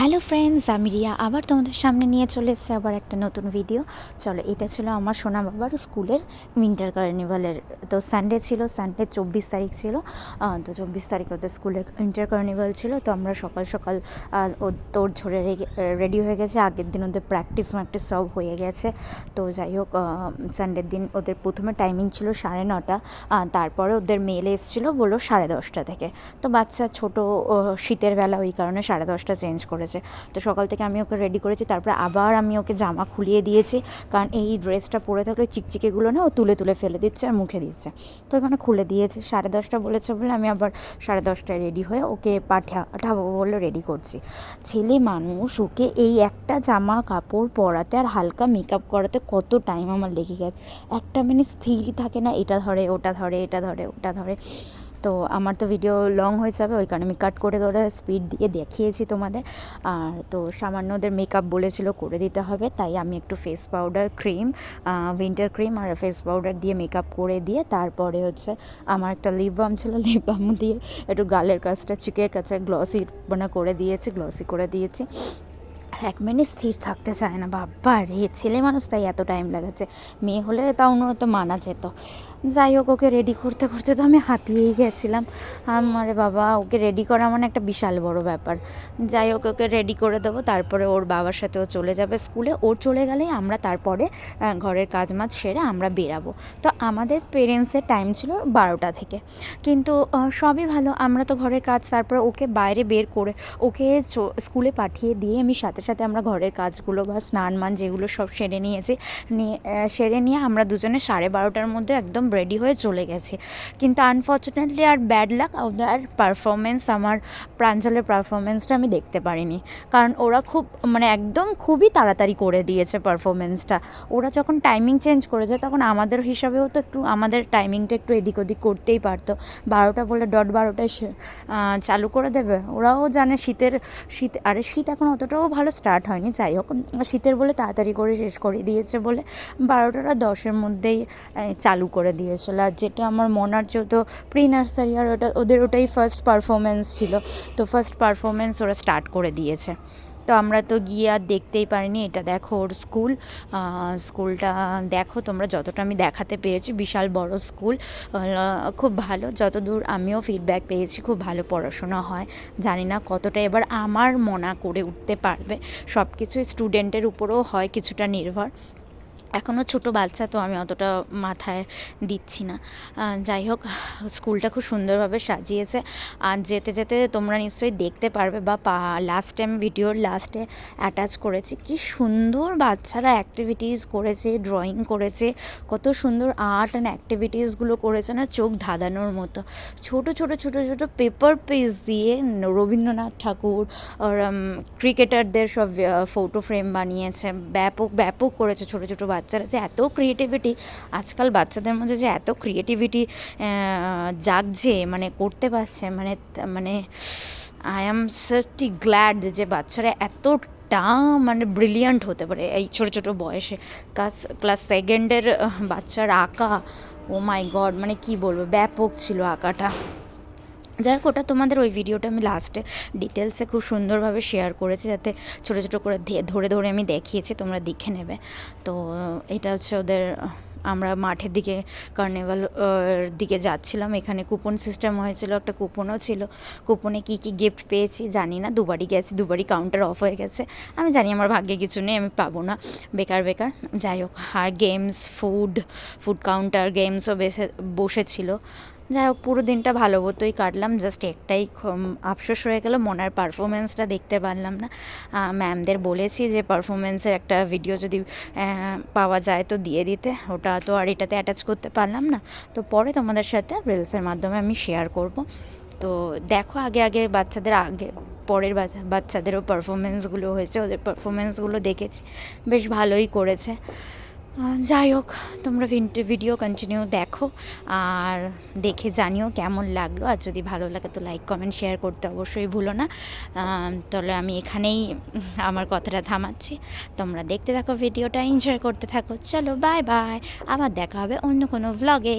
Hello friends আমি রিয়া। আবার তোমাদের সামনে নিয়ে চলে এসেছে আবার একটা নতুন ভিডিও চলো, এটা ছিল আমার সোনা বাবার স্কুলের উইন্টার কার্নিভালের তো সানডে ছিল সানডে চব্বিশ তারিখ ছিল। তো চব্বিশ তারিখ ওদের স্কুলের উইন্টার কার্নিভাল ছিল। তো আমরা সকাল সকাল ও তোর ঝরে রেডি হয়ে গেছে। আগের দিন ওদের প্র্যাকটিস ম্যাকটিস সব হয়ে গেছে। তো যাই হোক সানডের দিন ওদের প্রথমে টাইমিং ছিল সাড়ে নটা। তারপরে ওদের মেল এসেছিল বলল সাড়ে দশটা থেকে। তো বাচ্চা ছোটো শীতের বেলা ওই কারণে সাড়ে দশটা চেঞ্জ করেছে। তো সকাল থেকে আমি ওকে রেডি করেছি, তারপরে আবার আমি ওকে জামা খুলিয়ে দিয়েছি। কারণ এই ড্রেসটা পরে থাকলে চিকচিকেগুলো না ও তুলে তুলে ফেলে দিচ্ছে আর মুখে দিচ্ছে। তো ওখানে খুলে দিয়েছে। সাড়ে দশটা বলেছে বলে আমি আবার সাড়ে দশটায় রেডি হয়ে ওকে পাঠা পাঠাবো বলে রেডি করছি। ছেলে মানুষ, ওকে এই একটা জামা কাপড় পরাতে আর হালকা মেকআপ করাতে কত টাইম আমার লেগে গেছে। একটা মিনিট স্থির থাকে না, এটা ধরে, ওটা ধরে, এটা ধরে, ওটা ধরে। তো আমার তো ভিডিও লং হয়ে যাবে, ওই কারণে আমি কাট করে করে স্পিড দিয়ে দেখিয়েছি তোমাদের। আর তো সামান্য ওদের মেকআপ বলেছিল করে দিতে হবে, তাই আমি একটু face powder cream winter cream আর ফেস পাউডার দিয়ে মেকআপ করে দিয়ে তারপরে হচ্ছে আমার একটা লিপ বাম ছিল লিপ বাম দিয়ে একটু গালের কাজটা চিকের কাছে গ্লসি মানে করে দিয়েছি গ্লসি করে দিয়েছি। এক মিনিট স্থির থাকতে চায় না। বাবা রে, ছেলে মানুষ তাই এত টাইম লাগাচ্ছে। মেয়ে হলে তাও তো মানা যেত। যাই হোক, ওকে রেডি করতে করতে তো আমি হাঁপিয়েই গেছিলাম। আমারে বাবা, ওকে রেডি করা মানে একটা বিশাল বড় ব্যাপার। যাই হোক, ওকে রেডি করে দেবো। তারপরে ওর বাবার সাথে ও চলে যাবে স্কুলে। ওর চলে গেলেই আমরা তারপরে ঘরের কাজ মাজ সেরে আমরা বেরাবো। তো আমাদের পেরেন্টসের টাইম ছিল বারোটা থেকে। কিন্তু সবই ভালো। আমরা তো ঘরের কাজ, তারপরে ওকে বাইরে বের করে ওকে স্কুলে পাঠিয়ে দিয়ে আমি সাথে সাথে আমরা ঘরের কাজগুলো বা স্নান, মান যেগুলো সব সেরে নিয়েছি, নিয়ে সেরে নিয়ে আমরা দুজনে সাড়ে বারোটার মধ্যে একদম রেডি হয়ে চলে গেছি। কিন্তু আনফর্চুনেটলি আর ব্যাড লাক ওদের পারফরমেন্স আমার প্রাঞ্জলের পারফরমেন্সটা আমি দেখতে পারিনি। কারণ ওরা খুব মানে একদম খুবই তাড়াতাড়ি করে দিয়েছে পারফরমেন্সটা ওরা যখন টাইমিং চেঞ্জ করেছে, তখন আমাদের হিসাবেও তো একটু, আমাদের টাইমিংটা একটু এদিক ওদিক করতেই পারতো। বারোটা বলে ডট বারোটায় চালু করে দেবে। ওরাও জানে শীতের, শীত, আরে শীত এখন অতটাও ভালো স্টার্ট হয়নি। যাই হোক শীতের বলে তাড়াতাড়ি করে শেষ করে দিয়েছে বলে বারোটাটা দশের মধ্যেই চালু করে দিয়েছিল। আর যেটা আমার মনার যেহেতু প্রি নার্সারি আর ওটা, ওদের ওটাই ফার্স্ট পারফরমেন্স ছিল। তো ফার্স্ট পারফরমেন্স ওরা স্টার্ট করে দিয়েছে। তো আমরা তো গিয়ে আর দেখতেই পারিনি, এটা দেখো ওর স্কুল। স্কুলটা দেখো তোমরা যতটা আমি দেখাতে পেরেছি, বিশাল বড় স্কুল। খুব ভালো, যতদূর আমিও ফিডব্যাক পেয়েছি, খুব ভালো পড়াশোনা হয়। জানি না কতটা এবার আমার মনা করে উঠতে পারবে। সব কিছুই স্টুডেন্টের উপরেও হয় কিছুটা নির্ভর। এখনও ছোট বাচ্চা, তো আমি অতটা মাথায় দিচ্ছি না। যাই হোক, স্কুলটা খুব সুন্দরভাবে সাজিয়েছে। আর যেতে যেতে তোমরা নিশ্চয়ই দেখতে পারবে বা লাস্ট টাইম ভিডিওর লাস্টে অ্যাটাচ করেছি, কি সুন্দর বাচ্চারা অ্যাক্টিভিটিস করেছে ড্রয়িং করেছে, কত সুন্দর আর্ট অ্যান্ড অ্যাক্টিভিটিসগুলো করেছে না, চোখ ধাঁধানোর মতো। ছোট ছোট ছোট ছোট পেপার পেজ দিয়ে রবীন্দ্রনাথ ঠাকুর ক্রিকেটারদের সব ফটো ফ্রেম বানিয়েছে, ব্যাপক ব্যাপক করেছে ছোট ছোট বাচ্চারা যে এত ক্রিয়েটিভিটি আজকাল বাচ্চাদের মধ্যে যে এত ক্রিয়েটিভিটি জাগছে মানে করতে পারছে মানে মানে আই অ্যাম সার্টি গ্ল্যাড যে বাচ্চারা এতটা মানে ব্রিলিয়ান্ট হতে পারে এই ছোটো ছোটো বয়সে। ক্লাস ক্লাস সেকেন্ডের বাচ্চার আঁকা ও মাই গড মানে কি বলব, ব্যাপক ছিল আঁকাটা। যাই হোক, ওটা তোমাদের ওই ভিডিওটা আমি লাস্টে ডিটেলসে খুব সুন্দরভাবে শেয়ার করেছি, যাতে ছোটো ছোটো করে ধরে ধরে আমি দেখিয়েছি, তোমরা দেখে নেবে। তো, এটা হচ্ছে ওদের, আমরা মাঠের দিকে কার্নিভাল দিকে যাচ্ছিলাম। এখানে কুপন সিস্টেম হয়েছিল, একটা কুপনও ছিল। কুপনে কী কী গিফট পেয়েছি জানি না, দুবারই গেছি, দুবারই কাউন্টার অফ হয়ে গেছে। আমি জানি আমার ভাগ্যে কিছু নেই, আমি পাবো না। বেকার বেকার। যাই হোক, আর গেমস ফুড ফুড কাউন্টার গেমসও বেসে, বসেছিল। যাই হোক, পুরো দিনটা ভালো মতোই কাটলাম। জাস্ট একটাই আফসোস হয়ে গেল, মনার পারফরমেন্সটা দেখতে পারলাম না। ম্যামদের বলেছি যে পারফরমেন্সের একটা ভিডিও যদি পাওয়া যায় তো দিয়ে দিতে। ওটা তো আর এটাতে অ্যাটাচ করতে পারলাম না। তো পরে তোমাদের সাথে রিলসের মাধ্যমে আমি শেয়ার করব। তো দেখো, আগে আগে বাচ্চাদের, আগে, পরের বাচ্চা, বাচ্চাদেরও পারফরমেন্সগুলো হয়েছে, ওদের পারফরমেন্সগুলো দেখেছি। বেশ ভালোই করেছে। যাই হোক, তোমরা ভিডিও কন্টিনিউ দেখো আর দেখে জানিও কেমন লাগল। আর যদি ভালো লাগে তো লাইক কমেন্ট শেয়ার করতে অবশ্যই ভুলো না। তাহলে আমি এখানেই আমার কথাটা থামাচ্ছি। তোমরা দেখতে থাকো ভিডিওটা এনজয় করতে থাকো। চলো বাই বাই আবার দেখা হবে অন্য কোনো ভ্লগে